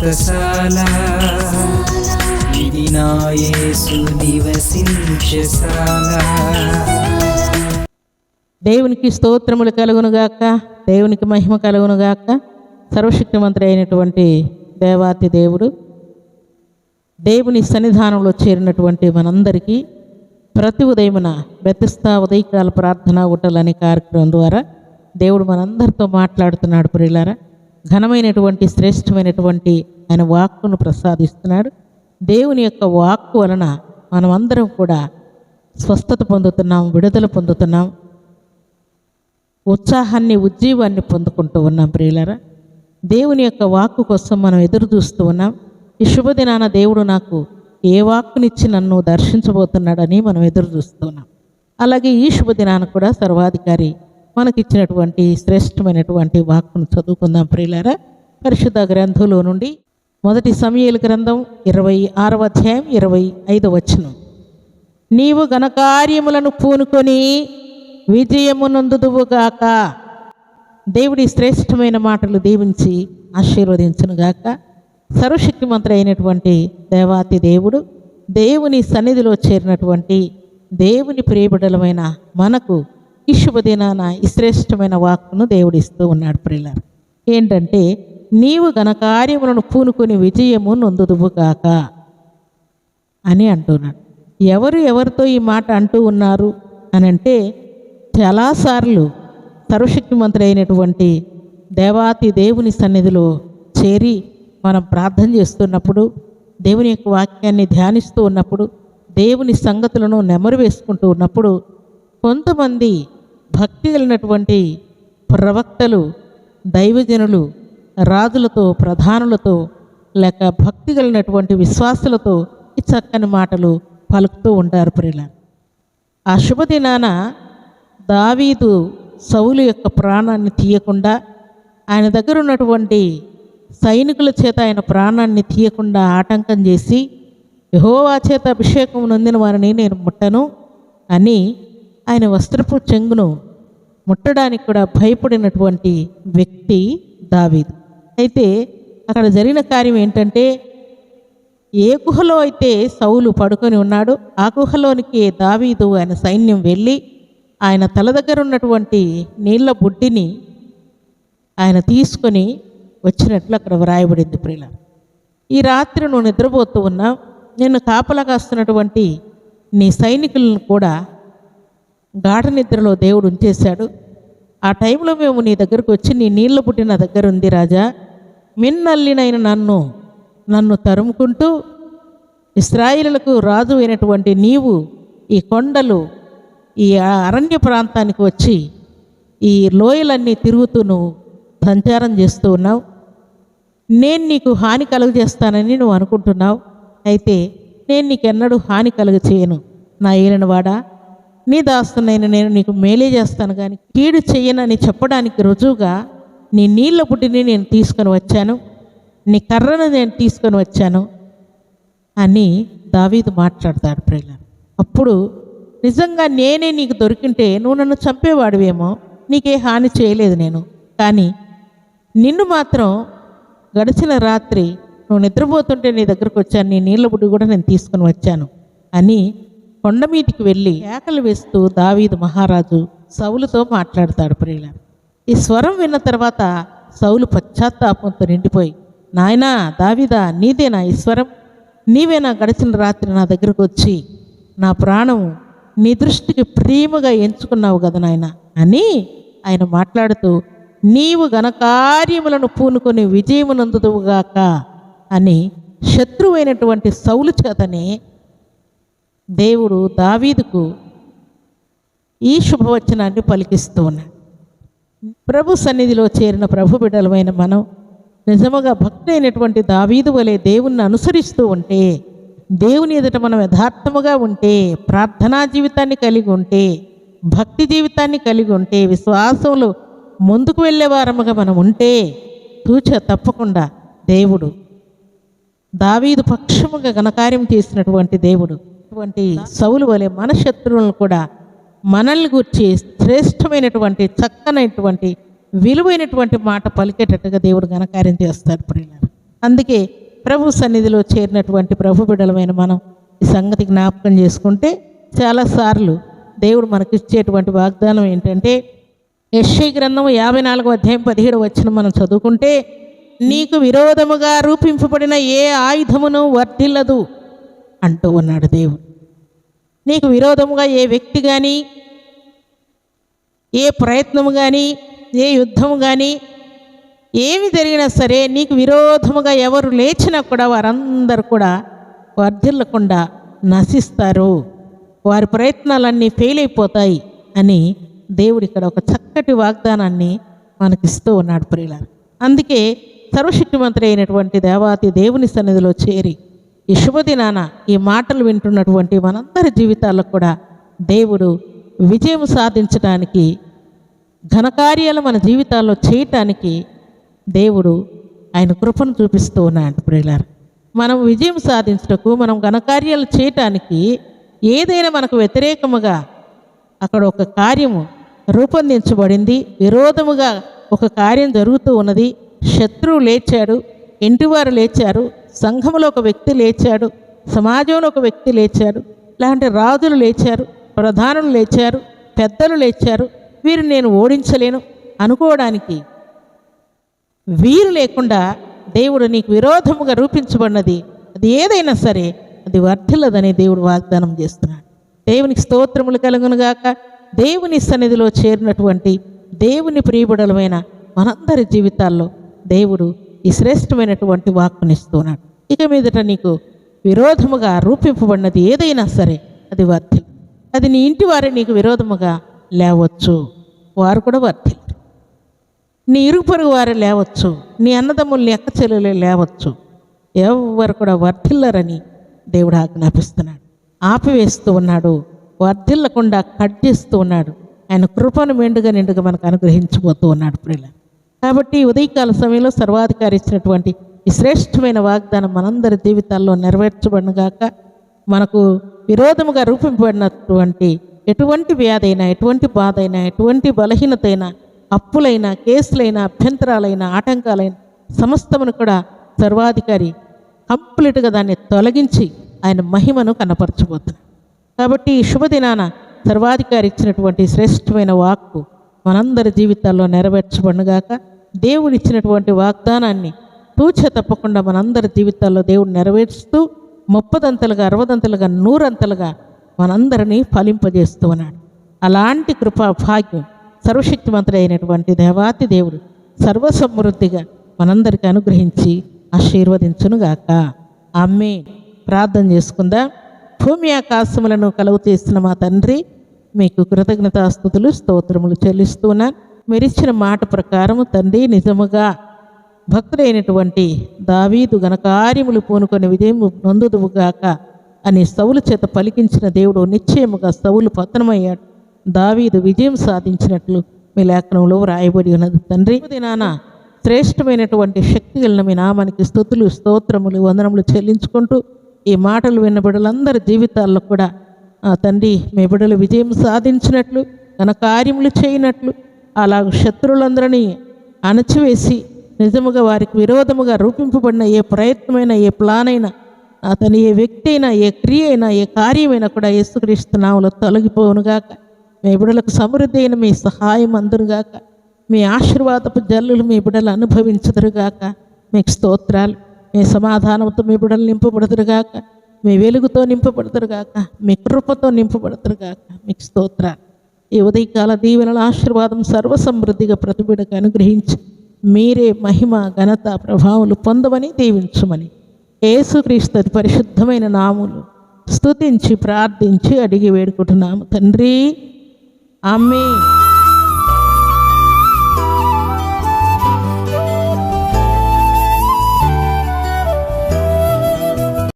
వ్రతశాల ఇది నివసించశాల దేవునికి స్తోత్రములు కలుగునుగాక దేవునికి మహిమ కలుగునుగాక సర్వశక్తిమంతుడు అయినటువంటి దేవాతి దేవుడు దేవుని సన్నిధానంలో చేరినటువంటి మనందరికీ ప్రతి ఉదయమున బెతస్తా ఉదయకాల ప్రార్థన ఉటలు అనే కార్యక్రమం ద్వారా దేవుడు మనందరితో మాట్లాడుతున్నాడు ప్రియులారా. ఘనమైనటువంటి శ్రేష్టమైనటువంటి ఆయన వాక్కును ప్రసాదిస్తున్నాడు. దేవుని యొక్క వాక్కు వలన మనమందరం కూడా స్వస్థత పొందుతున్నాం విడుదల పొందుతున్నాం. ఉత్సాహాన్ని ఉజ్జీవాన్ని పొందుకుంటూ ఉన్నాం ప్రియులరా. దేవుని యొక్క వాక్కు కోసం మనం ఎదురు చూస్తూ ఉన్నాం. ఈ శుభదినాన దేవుడు నాకు ఏ వాక్కునిచ్చి నన్ను దర్శించబోతున్నాడని మనం ఎదురు చూస్తున్నాం అలాగే ఈ శుభదినాన కూడా సర్వాధికారి మనకిచ్చినటువంటి శ్రేష్టమైనటువంటి వాక్కును చదువుకుందాం ప్రియులారా. పరిశుద్ధ గ్రంథంలో నుండి మొదటి సమయల గ్రంథం ఇరవై ఆరవ అధ్యాయం ఇరవై ఐదవ వచనం. నీవు ఘనకార్యములను పూనుకొని విజయమునందుదువుగాక. దేవుడి శ్రేష్టమైన మాటలు దీవించి ఆశీర్వదించునుగాక. సర్వశక్తిమంతుడు అయినటువంటి దేవాతి దేవుడు దేవుని సన్నిధిలో చేరినటువంటి దేవుని ప్రియబిడలమైన మనకు ఈ శుభదినాన ఈ శ్రేష్టమైన వాక్కును దేవుడిస్తూ ఉన్నాడు ప్రిల్లర్ ఏంటంటే నీవు ఘనకార్యములను పూనుకొని విజయము నొందుదువుగాక అని అంటున్నాడు. ఎవరు ఎవరితో ఈ మాట అంటూ ఉన్నారు అని అంటే చాలాసార్లు సర్వశక్తిమంతుడైనటువంటి దేవాతి దేవుని సన్నిధిలో చేరి మనం ప్రార్థన చేస్తున్నప్పుడు దేవుని యొక్క వాక్యాన్ని ధ్యానిస్తూ ఉన్నప్పుడు దేవుని సంగతులను నెమరు వేసుకుంటూ ఉన్నప్పుడు కొంతమంది భక్తి కలిగినటువంటి ప్రవక్తలు దైవజనులు రాజులతో ప్రధానులతో లేక భక్తి కలిగినటువంటి విశ్వాసులతో ఈ చక్కని మాటలు పలుకుతూ ఉంటారు ప్రియుల ఆ శుభదినాన దావీదు సౌలు యొక్క ప్రాణాన్ని తీయకుండా ఆయన దగ్గర ఉన్నటువంటి సైనికుల చేత ఆయన ప్రాణాన్ని తీయకుండా ఆటంకం చేసి యహోవా చేత అభిషేకం నొందిన వారిని నేను ముట్టను అని ఆయన వస్త్రపు చెంగును ముట్టడానికి కూడా భయపడినటువంటి వ్యక్తి దావీదు. అయితే అక్కడ జరిగిన కార్యం ఏంటంటే ఏ గుహలో అయితే సౌలు పడుకొని ఉన్నాడో ఆ గుహలోనికి దావీదు ఆయన సైన్యం వెళ్ళి ఆయన తల దగ్గర ఉన్నటువంటి నీళ్ళ బుడ్డిని ఆయన తీసుకొని వచ్చినట్లు అక్కడ వ్రాయబడింది ప్రియుల ఈ రాత్రి నువ్వు నిద్రపోతూ ఉన్నావు నిన్ను కాపలా కాస్తున్నటువంటి నీ సైనికులను కూడా గాఢ నిద్రలో దేవుడు ఉంచేశాడు. ఆ టైంలో మేము నీ దగ్గరకు వచ్చి నీ నీళ్ళు పుట్టిన దగ్గర ఉంది రాజా. మిన్నల్లినైన నన్ను నన్ను తరుముకుంటూ ఇస్రాయిలకు రాజు అయినటువంటి నీవు ఈ కొండలు ఈ అరణ్య ప్రాంతానికి వచ్చి ఈ లోయలన్నీ తిరుగుతూ నువ్వు సంచారం చేస్తూ ఉన్నావు. నేను నీకు హాని కలుగజేస్తానని నువ్వు అనుకుంటున్నావు. అయితే నేను నీకెన్నడూ హాని కలుగ చేయను నా ఏలినవాడా? నీ దాస్తునైన నేను నీకు మేలే చేస్తాను కానీ కీడు చెయ్యనని చెప్పడానికి రుజువుగా నీ నీళ్ళ బుడ్డిని నేను తీసుకొని వచ్చాను. నీ కర్రను నేను తీసుకొని వచ్చాను అని దావీదు మాట్లాడతాడు ప్రియుల అప్పుడు నిజంగా నేనే నీకు దొరికింటే నువ్వు నన్ను చంపేవాడివేమో నీకే హాని చేయలేదు నేను. కానీ నిన్ను మాత్రం గడిచిన రాత్రి నువ్వు నిద్రపోతుంటే నీ దగ్గరకు వచ్చాను నీ నీళ్ళ బుడ్డి కూడా నేను తీసుకొని వచ్చాను అని కొండ మీటికి వెళ్ళి ఏకలు వేస్తూ దావీదు మహారాజు సౌలుతో మాట్లాడతాడు ప్రియుల. ఈ స్వరం విన్న తర్వాత సౌలు పశ్చాత్తాపంతో నిండిపోయి నాయనా దావీదా నీదేనా ఈ స్వరం. నీవేనా గడిచిన రాత్రి నా దగ్గరకు వచ్చి నా ప్రాణం నీ దృష్టికి ప్రేమగా ఎంచుకున్నావు కదా నాయన. అని ఆయన మాట్లాడుతూ నీవు ఘనకార్యములను పూనుకొని విజయమునందుదువుగాక అని శత్రువైనటువంటి సౌలు చేతనే దేవుడు దావీదుకు ఈ శుభవచనాన్ని పలికిస్తూ ఉన్నాడు. ప్రభు సన్నిధిలో చేరిన ప్రభు బిడ్డలమైన మనం నిజముగా భక్తి అయినటువంటి దావీదు వలె దేవుణ్ణి అనుసరిస్తూ ఉంటే దేవుని ఎదుట మనం యథార్థముగా ఉంటే ప్రార్థనా జీవితాన్ని కలిగి ఉంటే భక్తి జీవితాన్ని కలిగి ఉంటే విశ్వాసంలో ముందుకు వెళ్ళే వారముగా మనం ఉంటే తూచ తప్పకుండా దేవుడు దావీదు పక్షముగా ఘనకార్యం చేసినటువంటి దేవుడు ఉన్నటువంటి సౌలు వలె మన శత్రువులను కూడా మనల్ని గుర్చి శ్రేష్టమైనటువంటి చక్కనైనటువంటి విలువైనటువంటి మాట పలికేటట్టుగా దేవుడు ఘనకార్యం చేస్తాడు ప్రియులారా. అందుకే ప్రభు సన్నిధిలో చేరినటువంటి ప్రభు బిడలమైన మనం ఈ సంగతి జ్ఞాపకం చేసుకుంటే చాలాసార్లు దేవుడు మనకు ఇచ్చేటువంటి వాగ్దానం ఏంటంటే యశ్ఐ గ్రంథం యాభై నాలుగో అధ్యాయం పదిహేడు వచ్చిన మనం చదువుకుంటే నీకు విరోధముగా రూపింపబడిన ఏ ఆయుధమును వర్ధిల్లదు అంటూ ఉన్నాడు దేవుడు. నీకు విరోధముగా ఏ వ్యక్తి కానీ ఏ ప్రయత్నము కానీ ఏ యుద్ధము కానీ ఏమి జరిగినా సరే నీకు విరోధముగా ఎవరు లేచినా కూడా వారందరూ కూడా వర్ధిల్లకుండా నశిస్తారు. వారి ప్రయత్నాలన్నీ ఫెయిల్ అయిపోతాయి అని దేవుడు ఇక్కడ ఒక చక్కటి వాగ్దానాన్ని మనకిస్తూ ఉన్నాడు ప్రియులారు. అందుకే సర్వశక్తిమంతుడు అయినటువంటి దేవాతి దేవుని సన్నిధిలో చేరి ఈ శుభదినాన ఈ మాటలు వింటున్నటువంటి మనందరి జీవితాల్లో కూడా దేవుడు విజయం సాధించడానికి ఘనకార్యాలు మన జీవితాల్లో చేయటానికి దేవుడు ఆయన కృపను చూపిస్తూ ఉన్నాడు ప్రియులారు. మనం విజయం సాధించటకు మనం ఘనకార్యాలు చేయటానికి ఏదైనా మనకు వ్యతిరేకముగా అక్కడ ఒక కార్యము రూపొందించబడింది విరోధముగా ఒక కార్యం జరుగుతూ ఉన్నది. శత్రువు లేచాడు ఇంటివారు లేచారు సంఘంలో ఒక వ్యక్తి లేచాడు సమాజంలో ఒక వ్యక్తి లేచాడు ఇలాంటి రాజులు లేచారు ప్రధానులు లేచారు పెద్దలు లేచారు వీరిని నేను ఓడించలేను అనుకోవడానికి వీరు లేకుండా దేవుడు నీకు విరోధముగా రూపించబడినది అది ఏదైనా సరే అది వర్ధిల్లదని దేవుడు వాగ్దానం చేస్తున్నాడు. దేవునికి స్తోత్రములు కలుగునుగాక. దేవుని సన్నిధిలో చేరినటువంటి దేవుని ప్రియబుడలమైన మనందరి జీవితాల్లో దేవుడు ఈ శ్రేష్టమైనటువంటి వాక్కునిస్తున్నాడు ఇక మీదట నీకు విరోధముగా రూపింపబడినది ఏదైనా సరే అది వర్ధిల్ అది నీ ఇంటి వారే నీకు విరోధముగా లేవచ్చు. వారు కూడా వర్ధిల్ నీ ఇరుగు పొరుగు వారు లేవచ్చు. నీ అన్నదమ్ముల్ని ఎక్క చెల్లెలు లేవచ్చు. ఎవరు కూడా వర్ధిల్లరని దేవుడు ఆజ్ఞాపిస్తున్నాడు. ఆపివేస్తూ ఉన్నాడు. వర్ధిల్లకుండా కట్ చేస్తూ ఉన్నాడు. ఆయన కృపను మెండుగా నిండుగా మనకు అనుగ్రహించబోతూ ఉన్నాడు ప్రియుల కాబట్టి ఉదయకాల సమయంలో సర్వాధికారి ఇచ్చినటువంటి ఈ శ్రేష్టమైన వాగ్దానం మనందరి జీవితాల్లో నెరవేర్చబడినగాక మనకు విరోధముగా రూపింపబడినటువంటి ఎటువంటి వ్యాధైనా ఎటువంటి బాధ అయినా ఎటువంటి బలహీనత అయినా అప్పులైనా కేసులైనా అభ్యంతరాలైన ఆటంకాలైనా సమస్తమును కూడా సర్వాధికారి కంప్లీట్గా దాన్ని తొలగించి ఆయన మహిమను కనపరచబోతున్నాడు. కాబట్టి ఈ శుభదినాన సర్వాధికారి ఇచ్చినటువంటి శ్రేష్టమైన వాక్కు మనందరి జీవితాల్లో నెరవేర్చబడినగాక దేవుడిచ్చినటువంటి వాగ్దానాన్ని తూచ తప్పకుండా మనందరి జీవితాల్లో దేవుడు నెరవేర్చుతూ ముప్పదంతలుగా అరవదంతలుగా నూరంతలుగా మనందరినీ ఫలింపజేస్తూ ఉన్నాడు. అలాంటి కృపా భాగ్యం సర్వశక్తివంతుడైనటువంటి దేవాతి దేవుడు సర్వసమృద్ధిగా మనందరికి అనుగ్రహించి ఆశీర్వదించునుగాక. అమ్మే ప్రార్థన చేసుకుందా. భూమి ఆకాశములను కలుగు చేసిన మా తండ్రి మీకు కృతజ్ఞతాస్థుతులు స్తోత్రములు చెల్లిస్తున్నాను మీరిచ్చిన మాట ప్రకారము తండ్రి నిజముగా భక్తుడైనటువంటి దావీదు ఘనకార్యములు పూనుకొని విజయము నొందుదువుగాక అని సౌలు చేత పలికించిన దేవుడు నిశ్చయముగా సౌలు పతనమయ్యాడు. దావీదు విజయం సాధించినట్లు మీ లేఖనంలో వ్రాయబడి ఉన్నది. తండ్రి దినాన శ్రేష్టమైనటువంటి శక్తి కలిగిన మీ నామానికి స్థుతులు స్తోత్రములు వందనములు చెల్లించుకుంటూ ఈ మాటలు విన్న బిడ్డలందరి జీవితాల్లో కూడా ఆ తండ్రి మీ బిడ్డలు విజయం సాధించినట్లు ఘనకార్యములు చేయనట్లు అలాగ శత్రువులందరినీ అణచివేసి నిజముగా వారికి విరోధముగా రూపింపబడిన ఏ ప్రయత్నమైన ఏ ప్లాన్ అయినా అతని ఏ వ్యక్తి అయినా ఏ క్రియ అయినా ఏ కార్యమైనా కూడా యేసుక్రీస్తు నామలో తొలగిపోవునుగాక మీ బిడలకు సమృద్ధి అయిన మీ సహాయం అందురుగాక మీ ఆశీర్వాదపు జల్లులు మీ బిడలు అనుభవించదురుగాక మీకు స్తోత్రాలు. మీ సమాధానంతో మీ బిడలు నింపబడదురుగాక మీ వెలుగుతో నింపబడదురుగాక మీ కృపతో నింపబడదురుగాక మీకు స్తోత్రాలు. ఈ ఉదయకాల దీవెనల ఆశీర్వాదం సర్వసమృద్ధిగా ప్రతిబిడకు అనుగ్రహించి. మీరే మహిమ ఘనత ప్రభావాలు పొందమని దీవించమని. ఏసుక్రీస్తు పరిశుద్ధమైన నాములు స్తుతించి ప్రార్థించి అడిగి వేడుకుంటున్నాము. తండ్రి ఆమె